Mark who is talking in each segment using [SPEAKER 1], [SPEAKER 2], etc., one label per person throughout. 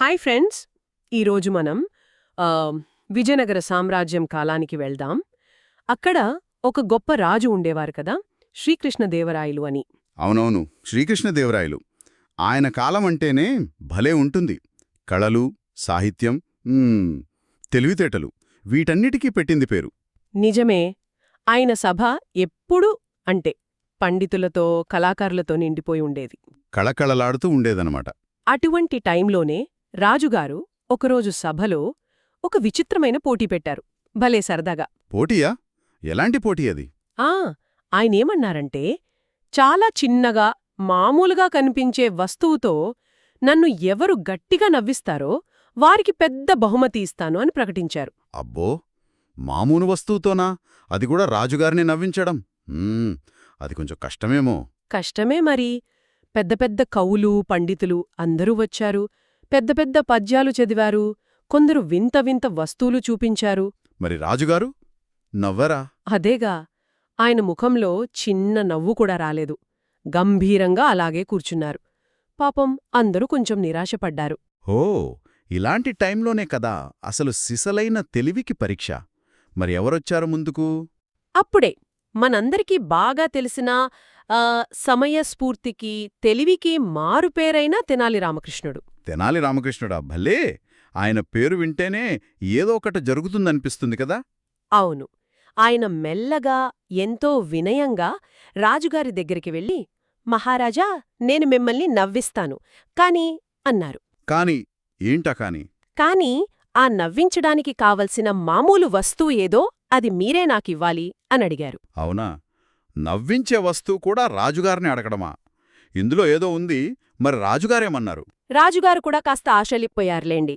[SPEAKER 1] Hi friends ఈరోజు మనం విజయనగర సామ్రాజ్యం కాలానికి వెళ్దాం. అక్కడ ఒక గొప్ప రాజు ఉండేవారు కదా శ్రీకృష్ణదేవరాయలు అని.
[SPEAKER 2] అవునవును శ్రీకృష్ణదేవరాయలు. ఆయన కాలం అంటేనే భలే ఉంటుంది. కళలు సాహిత్యం తెలివితేటలు వీటన్నిటికీ పెట్టింది పేరు.
[SPEAKER 1] నిజమే ఆయన సభ ఎప్పుడూ అంటే పండితులతో కళాకారులతో నిండిపోయి ఉండేది.
[SPEAKER 2] కళకళలాడుతూ ఉండేదనమాట
[SPEAKER 1] అటువంటి టైంలోనే రాజుగారు ఒకరోజు సభలో ఒక విచిత్రమైన పోటీ పెట్టారు. భలే సరదాగా.
[SPEAKER 2] పోటీయా? ఎలాంటి పోటీ అది?
[SPEAKER 1] ఆ ఆయనేమన్నారంటే చాలా చిన్నగా మామూలుగా కనిపించే వస్తువుతో నన్ను ఎవరు గట్టిగా నవ్విస్తారో వారికి పెద్ద బహుమతి ఇస్తాను అని ప్రకటించారు.
[SPEAKER 2] అబ్బో! మామూలు వస్తువుతోనా? అది కూడా రాజుగారిని నవ్వించడం. మ్మ్, అది కొంచెం కష్టమేమో.
[SPEAKER 1] కష్టమే మరి. పెద్ద పెద్ద కవులు పండితులు అందరూ వచ్చారు. పెద్ద పెద్ద పద్యాలు చదివారు. కొందరు వింత వింత వస్తువులు చూపించారు.
[SPEAKER 2] మరి రాజుగారు? నవ్వరా?
[SPEAKER 1] అదేగా. ఆయన ముఖంలో చిన్న నవ్వు కూడా రాలేదు. గంభీరంగా అలాగే కూర్చున్నారు. పాపం అందరూ కొంచెం నిరాశపడ్డారు.
[SPEAKER 2] ఓ ఇలాంటి టైంలోనే కదా అసలు సిసలైన తెలివికి పరీక్ష. మరి ఎవరొచ్చారు ముందుకు?
[SPEAKER 1] అప్పుడే మనందరికీ బాగా తెలిసిన ఆ, సమయస్ఫూర్తికి తెలివికి మారుపేరైన తెనాలి రామకృష్ణుడు.
[SPEAKER 2] తెనాలి రామకృష్ణుడా? భలే! ఆయన పేరు వింటేనే ఏదో ఒకటి జరుగుతుందనిపిస్తుంది కదా?
[SPEAKER 1] అవును. ఆయన మెల్లగా ఎంతో వినయంగా రాజుగారి దగ్గరికి వెళ్ళి మహారాజా నేను మిమ్మల్ని నవ్విస్తాను. కాని అన్నారు.
[SPEAKER 2] కాని? ఏంటా కాని?
[SPEAKER 1] కాని ఆ నవ్వించడానికి కావలసిన మామూలు వస్తువు ఏదో అది మీరే నాకివ్వాలి. అనడిగారు
[SPEAKER 2] అవునా? నవ్వించే వస్తువు కూడా రాజుగారిని అడగడమా? ఇందులో ఏదో ఉంది మరి రాజుగారేమన్నారు?
[SPEAKER 1] రాజుగారు కూడా కాస్త ఆశలిపోయారులేండి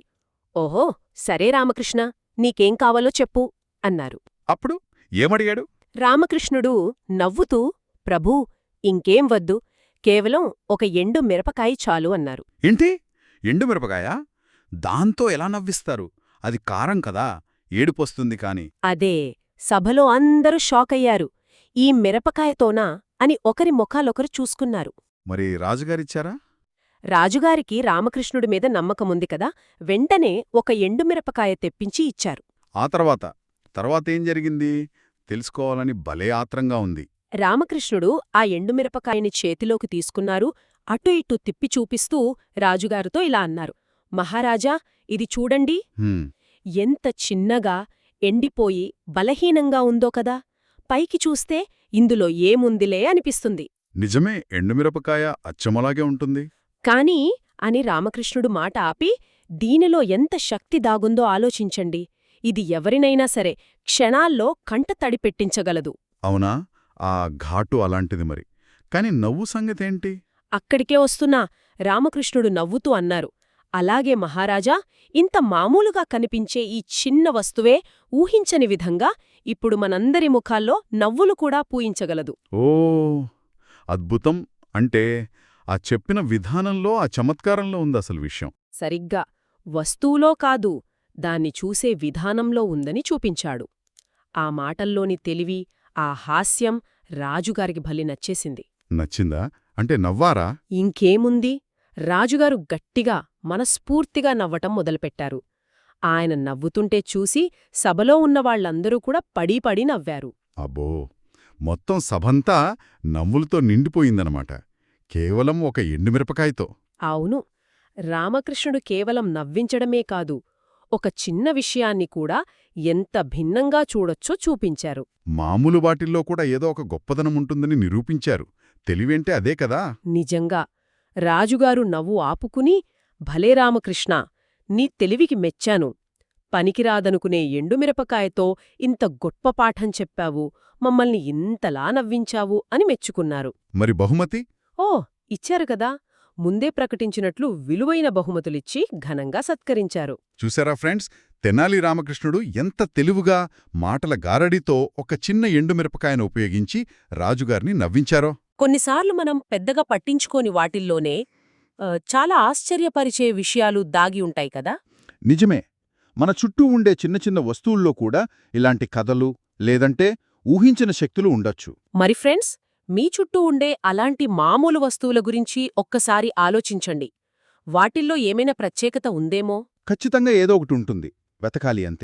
[SPEAKER 1] ఓహో సరే రామకృష్ణ నీకేం కావాలో చెప్పు అన్నారు.
[SPEAKER 2] అప్పుడు ఏమడిగాడు?
[SPEAKER 1] రామకృష్ణుడు నవ్వుతూ ప్రభూ ఇంకేం వద్దు కేవలం ఒక ఎండు మిరపకాయ చాలు అన్నారు.
[SPEAKER 2] ఏంటి? ఎండుమిరపకాయ దాంతో ఎలా నవ్విస్తారు? అది కారం కదా ఏడుపొస్తుంది కాని.
[SPEAKER 1] అదే సభలో అందరూ షాకయ్యారు. ఈ మిరపకాయతోనా అని ఒకరి ముఖాలొకరు చూసుకున్నారు.
[SPEAKER 2] మరి రాజుగారిచ్చారా?
[SPEAKER 1] రాజుగారికి రామకృష్ణుడి మీద నమ్మకముంది కదా వెంటనే ఒక ఎండుమిరపకాయ తెప్పించి ఇచ్చారు.
[SPEAKER 2] ఆ తర్వాత తర్వాతేం జరిగింది? తెలుసుకోవాలని భలే ఆత్రంగా ఉంది.
[SPEAKER 1] రామకృష్ణుడు ఆ ఎండుమిరపకాయని చేతిలోకి తీసుకున్నారు అటు ఇటు తిప్పి చూపిస్తూ రాజుగారితో ఇలా అన్నారు. మహారాజా ఇది చూడండి. ఎంత చిన్నగా ఎండిపోయి బలహీనంగా ఉందో కదా? పైకి చూస్తే ఇందులో ఏముందిలే అనిపిస్తుంది.
[SPEAKER 2] నిజమే ఎండుమిరపకాయ అచ్చమలాగే ఉంటుంది.
[SPEAKER 1] కాని అని రామకృష్ణుడు మాట ఆపి దీనిలో ఎంత శక్తి దాగుందో ఆలోచించండి. ఇది ఎవరినైనా సరే క్షణాల్లో కంట తడి పెట్టించగలదు.
[SPEAKER 2] అవునా? ఆ ఘాటు అలాంటిది మరి. కాని నవ్వు సంగతేంటి?
[SPEAKER 1] అక్కడికే వస్తున్నా రామకృష్ణుడు నవ్వుతూ అన్నారు. అలాగే మహారాజా ఇంత మామూలుగా కనిపించే ఈ చిన్న వస్తువే ఊహించని విధంగా ఇప్పుడు మనందరి ముఖాల్లో నవ్వులు కూడా పూయించగలదు.
[SPEAKER 2] ఓ అద్భుతం! అంటే ఆ చెప్పిన విధానంలో ఆ చమత్కారంలో ఉంది అసలు విషయం.
[SPEAKER 1] సరిగ్గా. వస్తువులో కాదు దాన్ని చూసే విధానంలో ఉందని చూపించాడు. ఆ మాటల్లోని తెలివి ఆ హాస్యం రాజుగారికి భలి నచ్చేసింది.
[SPEAKER 2] నచ్చిందా? అంటే నవ్వారా?
[SPEAKER 1] ఇంకేముంది? రాజుగారు గట్టిగా మనస్ఫూర్తిగా నవ్వటం మొదలుపెట్టారు. ఆయన నవ్వుతుంటే చూసి సభలో ఉన్న వాళ్ళందరూ కూడా పడీ పడి నవ్వారు.
[SPEAKER 2] అబ్బో! మొత్తం సభంతా నవ్వులతో నిండిపోయిందనమాట. కేవలం ఒక ఎండుమిరపకాయతో.
[SPEAKER 1] అవును. రామకృష్ణుడు కేవలం నవ్వించడమే కాదు ఒక చిన్న విషయాన్ని కూడా ఎంత భిన్నంగా చూడొచ్చో చూపించారు.
[SPEAKER 2] మామూలు వాటిల్లో కూడా ఏదో ఒక గొప్పదనం ఉంటుందని నిరూపించారు. తెలివేంటే అదే కదా?
[SPEAKER 1] నిజంగా. రాజుగారు నవ్వు ఆపుకుని భలే రామకృష్ణ నీ తెలివికి మెచ్చాను. పనికిరాదనుకునే ఎండుమిరపకాయతో ఇంత గొప్ప పాఠం చెప్పావు. మమ్మల్ని ఇంతలా నవ్వించావు అని మెచ్చుకున్నారు.
[SPEAKER 2] మరి బహుమతి?
[SPEAKER 1] ఓ ఇచ్చారు కదా. ముందే ప్రకటించినట్లు విలువైన బహుమతులిచ్చి ఘనంగా సత్కరించారు.
[SPEAKER 2] చూసారా ఫ్రెండ్స్? తెనాలి రామకృష్ణుడు ఎంత తెలివిగా మాటల గారడితో ఒక చిన్న ఎండుమిరపకాయను ఉపయోగించి రాజుగారిని నవ్వించారో.
[SPEAKER 1] కొన్నిసార్లు మనం పెద్దగా పట్టించుకోని వాటిల్లోనే చాలా ఆశ్చర్యపరిచే విషయాలు దాగి ఉంటాయి కదా?
[SPEAKER 2] నిజమే. మన చుట్టూ ఉండే చిన్న చిన్న వస్తువుల్లో కూడా ఇలాంటి కథలు లేదంటే ఊహించిన శక్తులు ఉండొచ్చు.
[SPEAKER 1] మరి ఫ్రెండ్స్ మీ చుట్టూ ఉండే అలాంటి మామూలు వస్తువుల గురించి ఒక్కసారి ఆలోచించండి. వాటిల్లో ఏమైనా ప్రత్యేకత ఉందేమో?
[SPEAKER 2] ఖచ్చితంగా ఏదో ఒకటి ఉంటుంది. వెతకాలి అంతే.